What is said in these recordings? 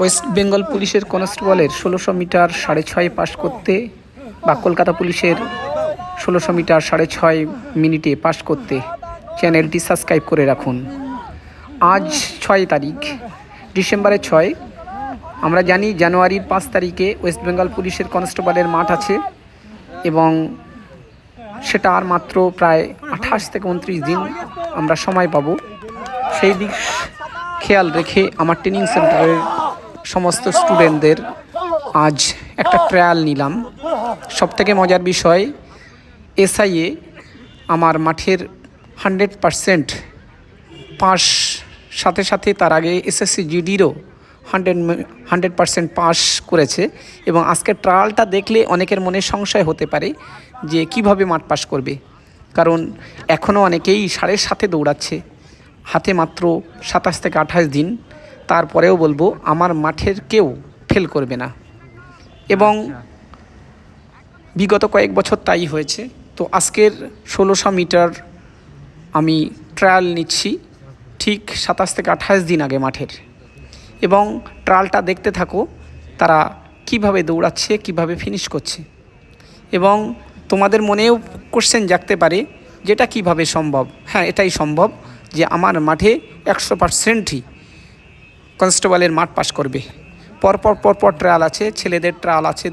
West Bengal পুলিশের কনস্টেবলের ষোলোশো মিটার সাড়ে ছয় পাস করতে বা কলকাতা পুলিশের ষোলোশো মিটার সাড়ে ছয় মিনিটে পাস করতে। চ্যানেলটি সাবস্ক্রাইব করে রাখুন। আজ ছয় তারিখ, ডিসেম্বরের ছয়। আমরা জানি জানুয়ারির পাঁচ তারিখে ওয়েস্ট বেঙ্গল পুলিশের কনস্টেবলের মাঠ আছে এবং সেটা আর মাত্র প্রায় আঠাশ থেকে উনত্রিশ দিন আমরা সময় পাব। সেই দিক খেয়াল রেখে আমার ট্রেনিং সেন্টারের সমস্ত স্টুডেন্টদের আজ একটা ট্রায়াল নিলাম। সবথেকে মজার বিষয় এসআইএ আমার মাঠের হান্ড্রেড পারসেন্ট পাস সাথে সাথে তার আগে এসএসসি জিডিরও হান্ড্রেড হান্ড্রেড পারসেন্ট পাস করেছে এবং আজকের ট্রায়ালটা দেখলে অনেকের মনে সংশয় হতে পারে যে কীভাবে মাঠ পাস করবে। কারণ এখনও অনেকেই সাড়ে সাথে দৌড়াচ্ছে, হাতে মাত্র সাতাশ থেকে আঠাশ দিন। তারপরেও বলব, আমার মাঠের কেউ ফেল করবে না। এবং বিগত কয়েক বছর তাই হয়েছে। তো আজকের ষোলোশো মিটার আমি ট্রায়াল নিচ্ছি, ঠিক সাতাশ থেকে আঠাশ দিন আগে মাঠের। এবং ট্রায়ালটা দেখতে থাকো, তারা কীভাবে দৌড়াচ্ছে, কীভাবে ফিনিশ করছে। এবং তোমাদের মনেও কোশ্চেন জাগতে পারে, যেটা কীভাবে সম্ভব? হ্যাঁ এটাই সম্ভব যে আমার মাঠে একশো পারসেন্টই কনস্টেবলের মাঠ পাস করবে। পরপর পরপর ট্রায়াল আছে, ছেলেদের ট্রায়াল আছে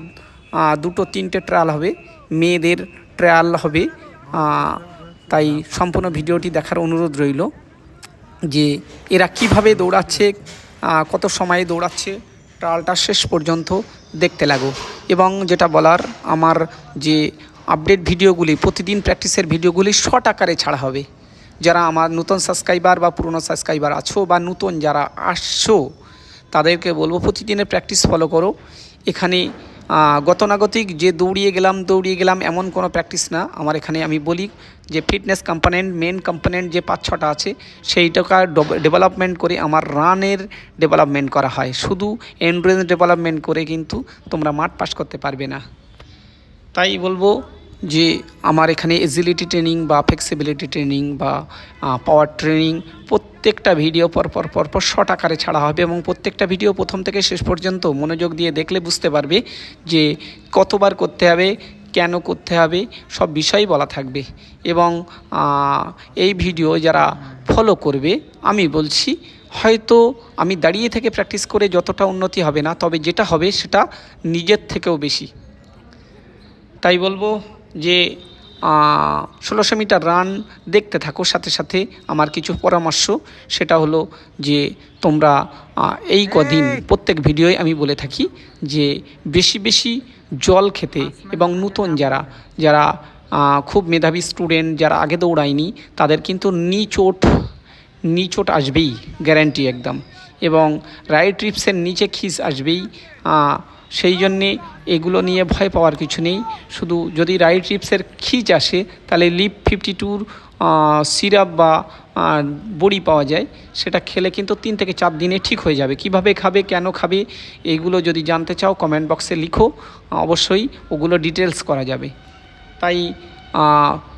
দুটো, তিনটে ট্রায়াল হবে, মেয়েদের ট্রায়াল হবে তাই সম্পূর্ণ ভিডিওটি দেখার অনুরোধ রইল যে এরা কীভাবে দৌড়াচ্ছে কত সময়ে দৌড়াচ্ছে, ট্রায়ালটা শেষ পর্যন্ত দেখতে লাগো। এবং যেটা বলার, আমার যে আপডেট ভিডিওগুলি, প্রতিদিন প্র্যাকটিসের ভিডিওগুলি শর্ট আকারে ছাড়া হবে। যারা আমার নতুন সাবস্ক্রাইবার বা পুরনো সাবস্ক্রাইবার আছো বা নতুন যারা আসছো, তাদেরকে বলব প্রতিদিনের প্র্যাকটিস ফলো করো। এখানে গতানুগতিক যে দৌড়িয়ে গেলাম দৌড়িয়ে গেলাম এমন কোনো প্র্যাকটিস না। আমার এখানে আমি বলি যে ফিটনেস কম্পোনেন্ট মেন কম্পোনেন্ট যে পাঁচ ছটা আছে, সেইটাকে ডেভেলপমেন্ট করে আমার রানের ডেভেলপমেন্ট করা হয়। শুধু এন্ডুরেন্স ডেভেলপমেন্ট করে কিন্তু তোমরা মাঠ পাস করতে পারবে না। তাই বলব যে আমার এখানে এজিলিটি ট্রেনিং বা ফ্লেক্সিবিলিটি ট্রেনিং বা পাওয়ার ট্রেনিং প্রত্যেকটা ভিডিও পর পর পর পর শর্ট আকারে ছাড়া হবে এবং প্রত্যেকটা ভিডিও প্রথম থেকে শেষ পর্যন্ত মনোযোগ দিয়ে দেখলে বুঝতে পারবে যে কতবার করতে হবে, কেন করতে হবে, সব বিষয়ই বলা থাকবে। এবং এই ভিডিও যারা ফলো করবে, আমি বলছি হয়তো আমি দাঁড়িয়ে থেকে প্র্যাকটিস করে যতটা উন্নতি হবে না, তবে যেটা হবে সেটা নিজের থেকেও বেশি। তাই বলব যে ষোলোশো মিটার রান দেখতে থাকো। সাথে সাথে আমার কিছু পরামর্শ সেটা হলো যে তোমরা এই কদিন প্রত্যেক ভিডিওয় আমি বলে থাকি যে বেশি বেশি জল খেতে এবং নতুন যারা যারা খুব মেধাবী স্টুডেন্ট যারা আগে দৌড়ায়নি তাদের কিন্তু নিচোট নিচোট আসবেই গ্যারান্টি একদম। এবং রাইট ট্রিপসের নিচে খিস আসবেই সেই জন্যে এগুলো নিয়ে ভয় পাওয়ার কিছু নেই। শুধু যদি রাইট রিপসের খিচ আসে, তাহলে লিপ ফিফটি টুর সিরাপ বা বড়ি পাওয়া যায়। সেটা খেলে কিন্তু তিন থেকে চার দিনে ঠিক হয়ে যাবে। কীভাবে খাবে, কেন খাবে, এগুলো যদি জানতে চাও, কমেন্ট বক্সে লিখো। অবশ্যই ওগুলো ডিটেলস করা যাবে। তাই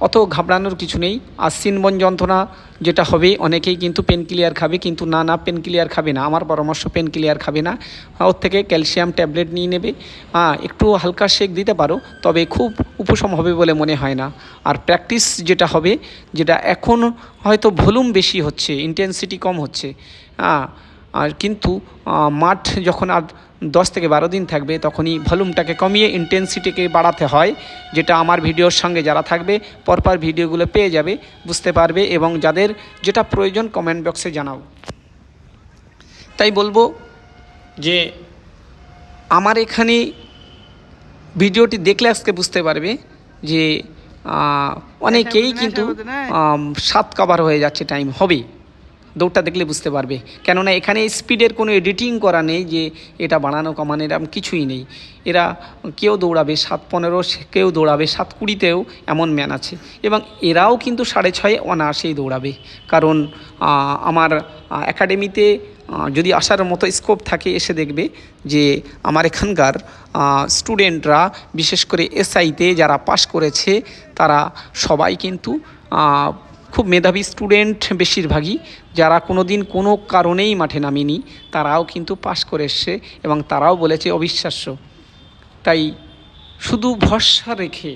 অত ঘাবড়ানোর কিছু নেই। আর সিনবন যন্ত্রণা যেটা হবে, অনেকেই কিন্তু পেন ক্লিয়ার খাবে, কিন্তু না না, পেন ক্লিয়ার খাবে না। আমার পরামর্শ, পেন ক্লিয়ার খাবে না। ওর থেকে ক্যালসিয়াম ট্যাবলেট নিয়ে নেবে। হ্যাঁ একটু হালকা শেক দিতে পারো, তবে খুব উপশম হবে বলে মনে হয় না। আর প্র্যাকটিস যেটা হবে, যেটা এখন হয়তো ভলিউম বেশি হচ্ছে, ইন্টেন্সিটি কম হচ্ছে। হ্যাঁ আর কিন্তু মাঠ যখন আর দশ থেকে বারো দিন থাকবে তখনই ভলিউমটাকে কমিয়ে ইন্টেন্সিটিকে বাড়াতে হয় যেটা আমার ভিডিওর সঙ্গে যারা থাকবে পরপর ভিডিওগুলো পেয়ে যাবে বুঝতে পারবে এবং যাদের যেটা প্রয়োজন কমেন্ট বক্সে জানাও। তাই বলব যে আমার এখানে ভিডিওটি দেখলে আজকে বুঝতে পারবে যে অনেকেই কিন্তু সাত কাভার হয়ে যাচ্ছে টাইম হবে। দৌড়টা দেখলে বুঝতে পারবে। কেননা এখানে স্পিডের কোনো এডিটিং করা নেই যে এটা বানানো কমানো এরকম কিছুই নেই। এরা কেউ দৌড়াবে সাত পনেরো কেউ দৌড়াবে সাত কুড়িতেও এমন ম্যান আছে। এবং এরাও কিন্তু সাড়ে ছয়ে অনায়াসেই দৌড়াবে। কারণ আমার একাডেমিতে যদি আসার মতো স্কোপ থাকে, এসে দেখবে যে আমার এখানকার স্টুডেন্টরা বিশেষ করে এসআইতে যারা পাশ করেছে, তারা সবাই কিন্তু খুব মেধাবী স্টুডেন্ট বেশিরভাগই, যারা কোনো দিন কোনো কারণেই মাঠে নামেনি, তারাও কিন্তু পাশ করে এসছে এবং তারাও বলেছে অবিশ্বাস্য। তাই শুধু ভরসা রেখে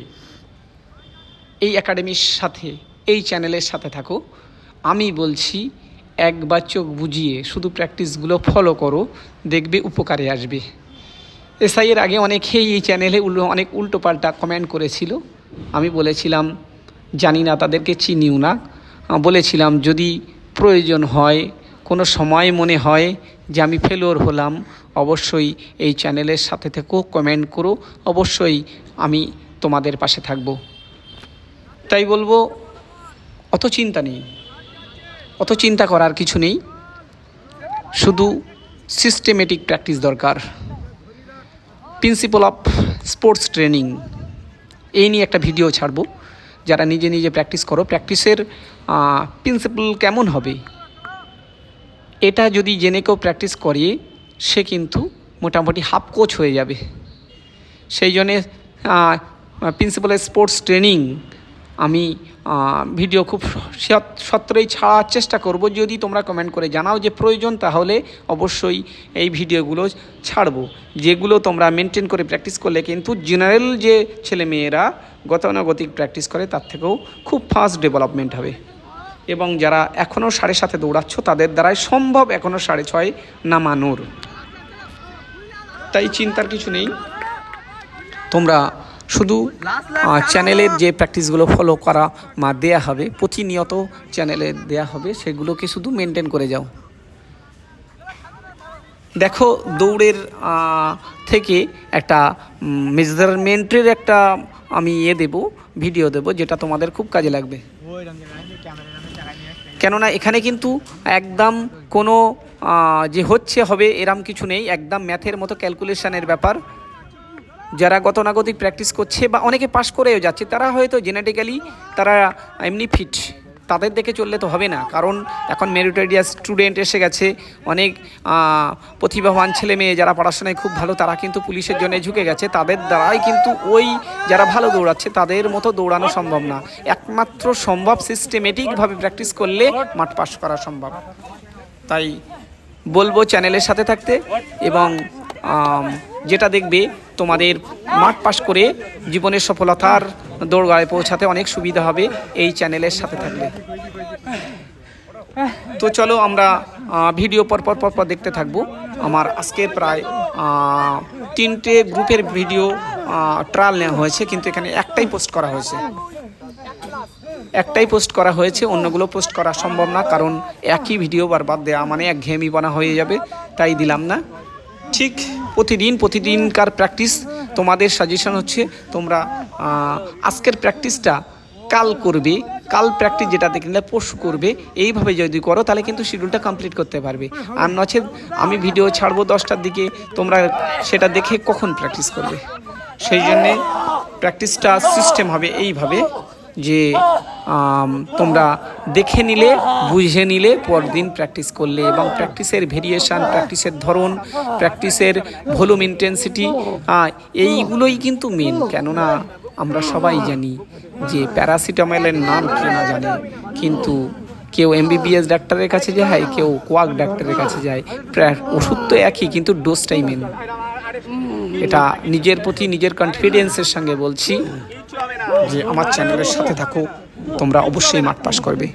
এই একাডেমির সাথে, এই চ্যানেলের সাথে থাকো। আমি বলছি, একবার চোখ বুঝিয়ে শুধু প্র্যাকটিসগুলো ফলো করো, দেখবে উপকারে আসবে। এসআইয়ের আগে অনেকেই এই চ্যানেলে অনেক উল্টোপাল্টা কমেন্ট করেছিল। আমি বলেছিলাম জানি না, তাদেরকে চিনিও না। বলেছিলাম, যদি প্রয়োজন হয়, কোনো সময় মনে হয় যে আমি ফেলোর হলাম, অবশ্যই এই চ্যানেলের সাথে থেকেও কমেন্ট করো, অবশ্যই আমি তোমাদের পাশে থাকব। তাই বলব, অত চিন্তা নেই। অত চিন্তা করার কিছু নেই। শুধু সিস্টেমেটিক প্র্যাকটিস দরকার। প্রিন্সিপাল অফ স্পোর্টস ট্রেনিং এই নিয়ে একটা ভিডিও ছাড়বো। যারা নিজে নিজে প্র্যাকটিস করো প্র্যাকটিসের প্রিন্সিপাল কেমন হবে? এটা যদি জেনে কেউ প্র্যাকটিস করে, সে কিন্তু মোটামুটি হাফ কোচ হয়ে যাবে। সেই জন্যে প্রিন্সিপালের স্পোর্টস ট্রেনিং আমি ভিডিও খুব সত্তরই ছাড়ার চেষ্টা করব। যদি তোমরা কমেন্ট করে জানাও যে প্রয়োজন, তাহলে অবশ্যই এই ভিডিওগুলো ছাড়বো। যেগুলো তোমরা মেনটেন করে প্র্যাকটিস করলে কিন্তু জেনারেল যে ছেলেমেয়েরা গতানুগতিক প্র্যাকটিস করে, তার থেকেও খুব ফাস্ট ডেভেলপমেন্ট হবে। এবং যারা এখনও সাড়ে সাথে দৌড়াচ্ছ, তাদের দ্বারাই সম্ভব এখনও সাড়ে ছয় নামানোর। তাই চিন্তার কিছু নেই। তোমরা শুধু চ্যানেলের যে প্র্যাকটিসগুলো ফলো করা মা দেয়া হবে, প্রতিনিয়ত চ্যানেলে দেয়া হবে, সেগুলোকে শুধু মেনটেন করে যাও। দেখো, দৌড়ের থেকে একটা মেজারমেন্টের একটা আমি ইয়ে দেব ভিডিও দেব, যেটা তোমাদের খুব কাজে লাগবে। কেননা এখানে কিন্তু একদম কোনো যে হচ্ছে হবে এরম কিছু নেই, একদম ম্যাথের মতো ক্যালকুলেশনের ব্যাপার। যারা গতানুগতিক প্র্যাকটিস করছে বা অনেকে পাশ করেও যাচ্ছে, তারা হয়তো জেনেটিক্যালি তারা এমনি ফিট তাদের দেখে চললে তো হবে না, কারণ এখন মেরিটোরিয়াস স্টুডেন্ট এসে গেছে, অনেক প্রতিভাবান ছেলে মেয়ে যারা পড়াশোনায় খুব ভালো, তারা কিন্তু পুলিশের জন্য ঝুঁকে গেছে। তাদের দ্বারাই কিন্তু ওই যারা ভালো দৌড়াচ্ছে, তাদের মতো দৌড়ানো সম্ভব না। একমাত্র সম্ভব সিস্টেমেটিকভাবে প্র্যাকটিস করলে মাঠ পাস করা সম্ভব। তাই বলব চ্যানেলের সাথে থাকতে এবং যেটা দেখবে তোমাদের মাঠ পাশ করে জীবনের সফলতার দৌড়গায় পৌঁছাতে অনেক সুবিধা হবে এই চ্যানেলের সাথে থাকলে। তো চলো আমরা ভিডিও পর পর পর পর দেখতে থাকব। আমার আজকে প্রায় তিনটে গ্রুপের ভিডিও ট্রায়াল নেওয়া হয়েছে, কিন্তু এখানে একটাই পোস্ট করা হয়েছে। একটাই পোস্ট করা হয়েছে, অন্যগুলো পোস্ট করা সম্ভব না, কারণ একই ভিডিও বারবার দেওয়া মানে এক ঘেয়েমিপনা হয়ে যাবে, তাই দিলাম না। ঠিক প্রতিদিন, প্রতিদিনকার প্র্যাকটিস তোমাদের সাজেশন হচ্ছে তোমরা আজকের প্র্যাকটিসটা কাল করবে, কাল প্র্যাকটিস যেটা দেখলে পরশু করবে, এইভাবে যদি করো তাহলে কিন্তু শিডিউলটা কমপ্লিট করতে পারবে। আর নচেত আমি ভিডিও ছাড়বো দশটার দিকে, তোমরা সেটা দেখে কখন প্র্যাকটিস করবে। সেই জন্যে প্র্যাকটিসটা সিস্টেম হবে এইভাবে। যে তোমরা দেখে নিলে, বুঝে নিলে, পরদিন প্র্যাকটিস করলে এবং প্র্যাকটিসের ভেরিয়েশন প্র্যাকটিসের ধরন প্র্যাকটিসের ভলিউম ইন্টেন্সিটি এইগুলোই কিন্তু মেন কেননা আমরা সবাই জানি যে প্যারাসিটামলের নাম কে না জানে, কিন্তু কেউ এমবিবিএস ডাক্তারের কাছে যায়, কেউ কোয়াক ডাক্তারের কাছে যায়, প্রায় ওষুধ তো একই, কিন্তু ডোজটাই মেন এটা নিজের প্রতি নিজের কনফিডেন্সের সঙ্গে বলছি। যে আমার চ্যানেলের সাথে থাকো তোমরা অবশ্যই মাঠ পাস করবে।